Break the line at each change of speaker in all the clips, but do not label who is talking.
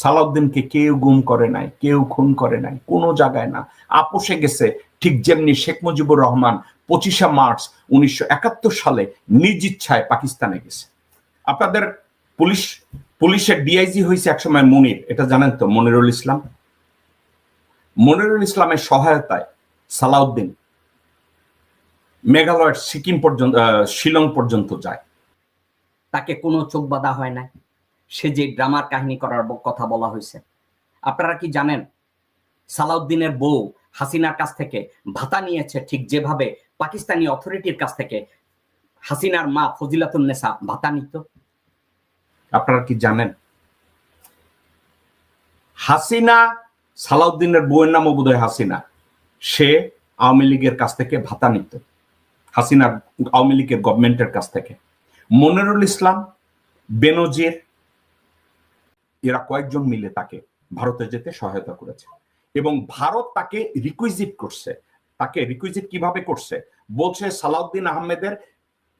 সালাউদ্দিনকে কেউ গুম করে নাই, কেউ খুন করে নাই, কোনো জায়গায় না। আপোষে গেছে ঠিক যেমনি শেখ মুজিবুর রহমান পঁচিশে মার্চ উনিশশো একাত্তর সালে নিজ ইচ্ছায় পাকিস্তানে গেছে। আপনাদের পুলিশ, পুলিশের ডিআইজি হয়েছে একসময় মনির, এটা জানেন তো, মনিরুল ইসলাম। মনিরুল ইসলামের সহায়তায় সালাউদ্দিন মেঘালয়ের সিকিম পর্যন্ত শিলং পর্যন্ত যায়।
তাকে কোনো চোখ বাঁধা হয় না সে যে ড্রামার কাহিনী করার কথা বলা হয়েছে। আপনারা কি জানেন? সালাউদ্দিনের বউ হাসিনার কাছ থেকে ভাতা নিয়েছে ঠিক যেভাবে পাকিস্তানি অথরিটির কাছ থেকে। হাসিনার মা ফজিলাতুন্নেসা ভাতা নিত।
আপনারা কি জানেন? হাসিনা, সালাউদ্দিনের বউয়ের নামও বোধহয় হাসিনা। সে আওয়ামী লীগের কাছ থেকে ভাতা নিত। হাসিনা আওয়ামী লীগের গভর্নমেন্টের কাছ থেকে। মনিরুল ইসলাম, বেনজির এরা কয়েকজন মিলে তাকে ভারতে যেতে সহায়তা করেছে। এবং ভারত তাকে রিকুইজিট করছে। তাকে রিকুইজিট কীভাবে করছে? বলছে সালাউদ্দিন আহমেদের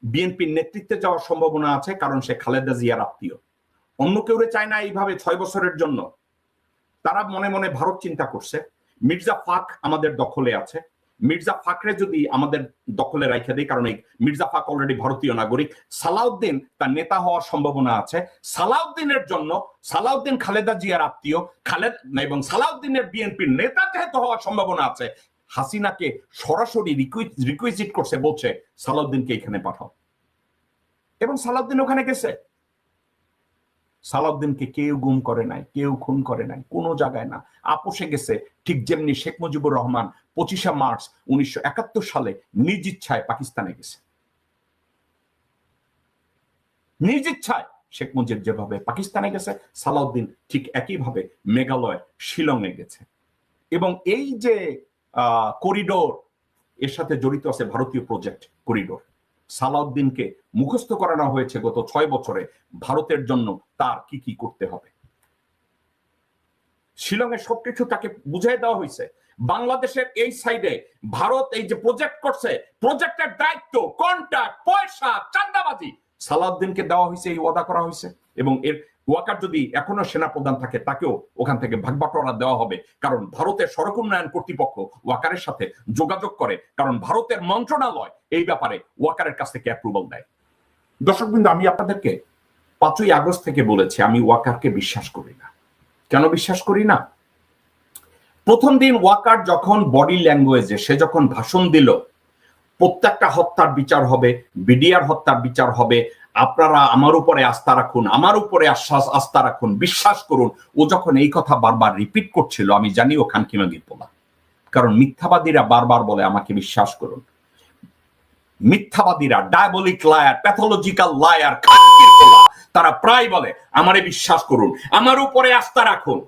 বিএনপির নেতৃত্বে যাওয়ার সম্ভাবনা আছে, কারণ সে খালেদা জিয়ার আত্মীয়। অন্য কেউ চায় না এইভাবে ছয় বছরের জন্য। তারা মনে মনে ভারত চিন্তা করছে। মির্জা ফাক আমাদের দখলে আছে। মির্জা ফাকরে যদি আমাদের দখলে রাখে দেয়, কারণ মির্জা ফাক অলরেডি ভারতীয় নাগরিক, সালাউদ্দিন তার নেতা হওয়ার সম্ভাবনা আছে। সালাউদ্দিনের জন্য, সালাউদ্দিন খালেদা জিয়ার আত্মীয়, খালেদ এবং সালাউদ্দিনের বিএনপির নেতা যেহেতু হওয়ার সম্ভাবনা আছে, হাসিনাকে সরাসরি রিকুইজিট করছে, বলছে, সালাউদ্দিনকে এখানে পাঠাও। এবং সালাউদ্দিন ওখানে গেছে। সালাউদ্দিনকে কেউ গুম করে নাই, কেউ খুন করে নাই, কোনো জায়গায় না। আপোষে গেছে, ঠিক যেমনি শেখ মুজিবুর রহমান পঁচিশে মার্চ উনিশশো একাত্তর সালে নিজ ইচ্ছায় পাকিস্তানে গেছে। নিজ ইচ্ছায় শেখ মুজিব যেভাবে পাকিস্তানে গেছে, সালাউদ্দিন ঠিক একইভাবে মেঘালয় শিলংয়ে গেছে। এবং এই যে করিডোর, এর সাথে জড়িত আছে ভারতীয় প্রজেক্ট করিডোর। সালাউদ্দিনকে মুখস্থ করানো হয়েছে গত ছয় বছরে ভারতের জন্য তার কি কি করতে হবে? শিলংয়ে সবকিছু তাকে বুঝাই দেওয়া হয়েছে। বাংলাদেশের এই সাইডে ভারত এই যে প্রজেক্ট করছে প্রজেক্টের দায়িত্ব কন্ট্রাক্ট পয়সা চান্দাবাজি সালাউদ্দিনকে দেওয়া হয়েছে, এই ওয়াদা করা হয়েছে এবং এর ওয়াকার যদি এখনও সেনা প্রধান থাকে, তাকেও ওখান থেকে ভাগবাটোয়ারা দেওয়া হবে। কারণ ভারতের সড়ক উন্নয়ন কর্তৃপক্ষ ওয়াকারের সাথে যোগাযোগ করে। কারণ ভারতের মন্ত্রণালয় এই ব্যাপারে ওয়াকারের কাছ থেকে অ্যাপ্রুভাল দেয়। দর্শক বিন্দু আমি আপনাদেরকে পাঁচই আগস্ট থেকে বলেছি, আমি ওয়াকারকে বিশ্বাস করি না। কেন বিশ্বাস করি না? প্রথম দিন ওয়াকার যখন বডি ল্যাঙ্গুয়েজে সে যখন ভাষণ দিল, প্রত্যেকটা হত্যার বিচার হবে, বিডিআর হত্যার বিচার হবে আপনারা আমার উপরে আস্থা রাখুন, আমার উপরে আশ্বাস, আস্থা রাখুন, বিশ্বাস করুন। ও যখন এই কথা বারবার রিপিট করছিল, আমি জানি ও খানকিমাগির পোলা। কারণ মিথ্যাবাদীরা বারবার বলে, আমাকে বিশ্বাস করুন। মিথ্যাবাদীরা ডায়াবলিক লায়ার প্যাথোলজিক্যাল লায়ার তারা প্রায় বলে, আমারে বিশ্বাস করুন, আমার উপরে আস্থা রাখুন।